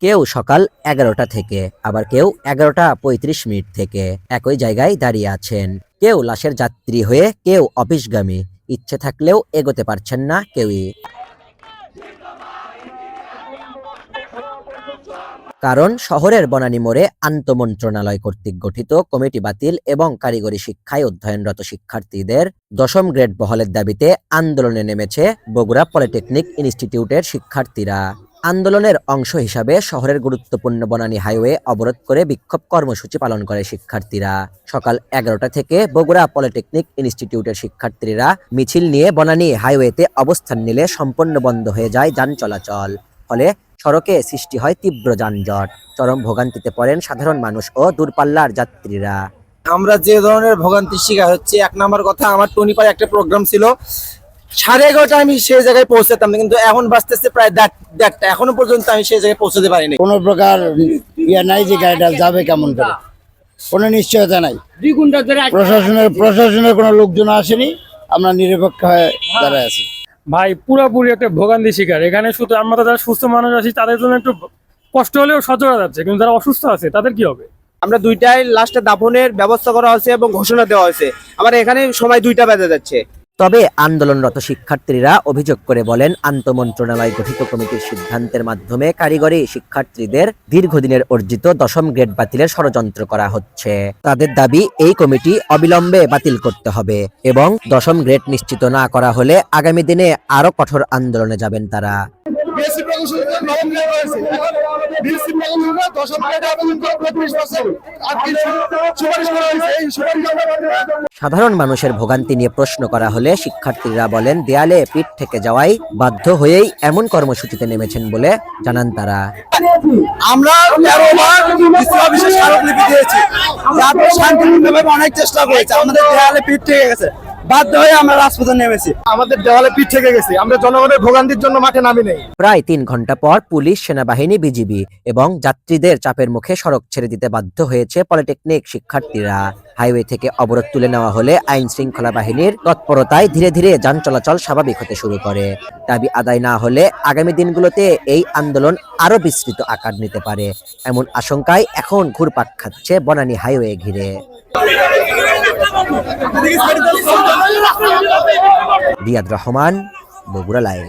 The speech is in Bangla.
কেউ সকাল এগারোটা থেকে, আবার কেউ এগারোটা পঁয়ত্রিশ মিনিট থেকে একই জায়গায় দাঁড়িয়ে আছেন। কেউ লাশের যাত্রী হয়ে, কেউ অফিসগামী। ইচ্ছে থাকলেও এগোতে পারছেন না কেউই। কারণ শহরের বনানী মোড়ে আন্তমন্ত্রণালয় কর্তৃক গঠিত কমিটি বাতিল এবং কারিগরি শিক্ষায় অধ্যয়নরত শিক্ষার্থীদের দশম গ্রেড বহলের দাবিতে আন্দোলনে নেমেছে বগুড়া পলিটেকনিক ইনস্টিটিউটের শিক্ষার্থীরা। আন্দোলনের অংশ হিসাবে শহরের গুরুত্বপূর্ণ বনানী হাইওয়ে অবরোধ করে বিক্ষোভ কর্মসূচি পালন করে শিক্ষার্থীরা। সকাল এগারোটা থেকে বগুড়া পলিটেকনিক ইনস্টিটিউটের শিক্ষার্থীরা মিছিল নিয়ে বনানী হাইওয়েতে অবস্থান নিলে সম্পূর্ণ বন্ধ হয়ে যায় যান চলাচল। ফলে সড়কে সৃষ্টি হয় তীব্র যানজট। চরম ভোগান্তিতে পড়েন সাধারণ মানুষ ও দূরপাল্লার যাত্রীরা। আমরা যে ধরনের ভোগান্তির শিকার হচ্ছে, এক নাম্বার কথা, আমার টনিপাড়ে একটা প্রোগ্রাম ছিল। সাড়ে এগারোটা আমি সেই জায়গায় পৌঁছাতাম কিন্তু এখন বাঁচতেছে প্রায় দেড়- দেড়টা। এখনও পর্যন্ত আমি সেই জায়গায় পৌঁছতে পারিনি। কোনো প্রকার ইয়ে নাই যে গাড়িটা যাবে কেমন করে। কোনো নিশ্চয়তা নাই। প্রশাসনের প্রশাসনের কোনো লোকজন আসেনি আমরা নিরপেক্ষ হয়ে দাঁড়ায় আছি। ভাই পুরোপুরি একটা ভোগান্তি শিকার। এখানে শুধু আমরা যারা সুস্থ মানুষ আছি তাদের জন্য একটু কষ্ট হলেও সচরা যাচ্ছে। কিন্তু যারা অসুস্থ আছে তাদের কি হবে? আমরা দুইটাই লাস্টে দাফনের ব্যবস্থা করা হয়েছে এবং ঘোষণা দেওয়া হয়েছে। আবার এখানে সময় দুইটা বেজে যাচ্ছে। তবে আন্দোলনরত শিক্ষার্থীরা অভিযোগ করে বলেন, আন্তমন্ত্রণালয় গঠিত কমিটির সিদ্ধান্তের মাধ্যমে কারিগরি শিক্ষার্থীদের দীর্ঘদিনের অর্জিত দশম গ্রেড বাতিলের ষড়যন্ত্র করা হচ্ছে। তাদের দাবি, এই কমিটি অবিলম্বে বাতিল করতে হবে এবং দশম গ্রেড নিশ্চিত না করা হলে আগামী দিনে আরও কঠোর আন্দোলনে যাবেন তারা। বিএসসি প্রকৌশলীতে নবম গ্রেড হয়েছে। বিএসসি প্রকৌশলীতে দশম গ্রেড আবেদন করে পঁয়ত্রিশ বছর। আর সুপারিশ করা হয়েছে এই সুপারিশ সাধারণ মানুষের ভোগান্তি নিয়ে প্রশ্ন করা হলে শিক্ষার্থীরা বলেন দেয়ালে পিঠ থেকে যাওয়াই বাধ্য হয়েই এমন কর্মসূচিতে নেমেছেন বলে জানান তারা। আমরা স্মারকলিপি দিয়েছি। শান্তিপূর্ণভাবে অনেক চেষ্টা করেছে। আমাদের দেয়ালে পিঠ থেকে গেছে। বাধ্য হয়ে আমরা রাজপথে নেমেছি। আমাদের দেওয়ালে পিঠ থেকে গেছে। আমরা জনগণের ভোগান্তির জন্য মাঠে নামি নেই। প্রায় তিন ঘণ্টা পর পুলিশ সেনাবাহিনী বিজিবি এবং যাত্রীদের চাপের মুখে সড়ক ছেড়ে দিতে বাধ্য হয়েছে পলিটেকনিক শিক্ষার্থীরা। হাইওয়ে থেকে অবরোধ তুলে নেওয়া হলে আইন শৃঙ্খলা বাহিনীর তৎপরতায় ধীরে ধীরে যান চলাচল স্বাভাবিক হতে শুরু করে। দাবি আদায় না হলে আগামী দিনগুলোতে এই আন্দোলন আরও বিস্তৃত আকার নিতে পারে। এমন আশঙ্কায় এখন ঘুরপাক খাচ্ছে বনানী হাইওয়ে ঘিরে। রিয়াদ রহমান বগুড়া লাইভ।